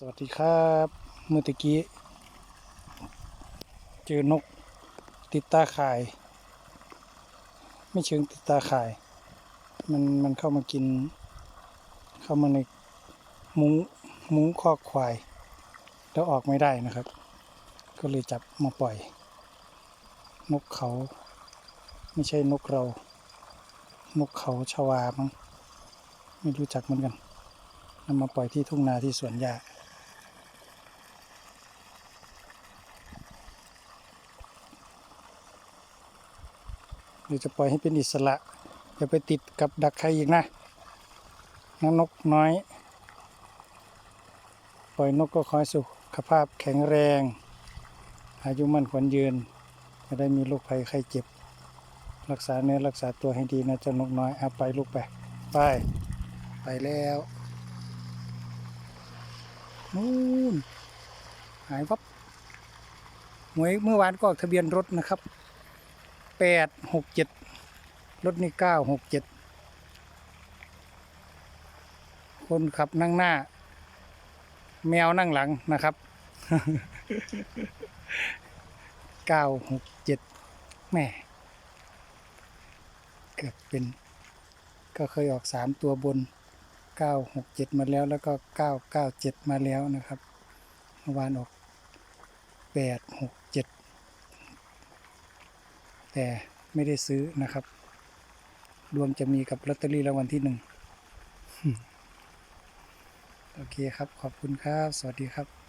สวัสดีครับเมื่อตะกี้ เจอนกติดตาข่าย ไม่เชิงติดตาข่าย มันมันเข้ามากิน เข้ามาในมุ้งมุ้งคอกควาย แล้วออกไม่ได้นะครับ ก็เลยจับมาปล่อย นกเขา ไม่ใช่นกเรา นกเขาชวามั้งไม่รู้จักเหมือนกันนำมาปล่อยที่ทุ่งนาที่สวนหญ้า เดี๋ยวจะปล่อยให้เป็นอิสระอย่าไปติดกับดักใครอีกนะน้องนกน้อย ปล่อยนกก็คอยสุขภาพแข็งแรง อายุมั่นขวัญยืนจะได้มีโรคภัยไข้เจ็บ รักษาเนื้อรักษาตัวให้ดีนะเจ้านกน้อยเอาไปลูกไปไปไปแล้วนู่นหายวับหวยเมื่อวานก็ออกทะเบียนรถนะครับ แปดหกเจ็ดรถนี่เก้าหกเจ็ดคนขับนั่งหน้า แมวนั่งหลังนะครับเก้าหกเจ็ดแม่เกิดเป็น ก็เคยออกสามตัวบนเก้าหกเจ็ดมาแล้วแล้วก็เก้าเก้าเจ็ดมาแล้วนะครับเมื่อวานออกแปดหก แต่ไม่ได้ซื้อนะครับ รวมจะมีกับลอตเตอรี่รางวัลที่หนึ่งโอเคครับ ขอบคุณครับ สวัสดีครับ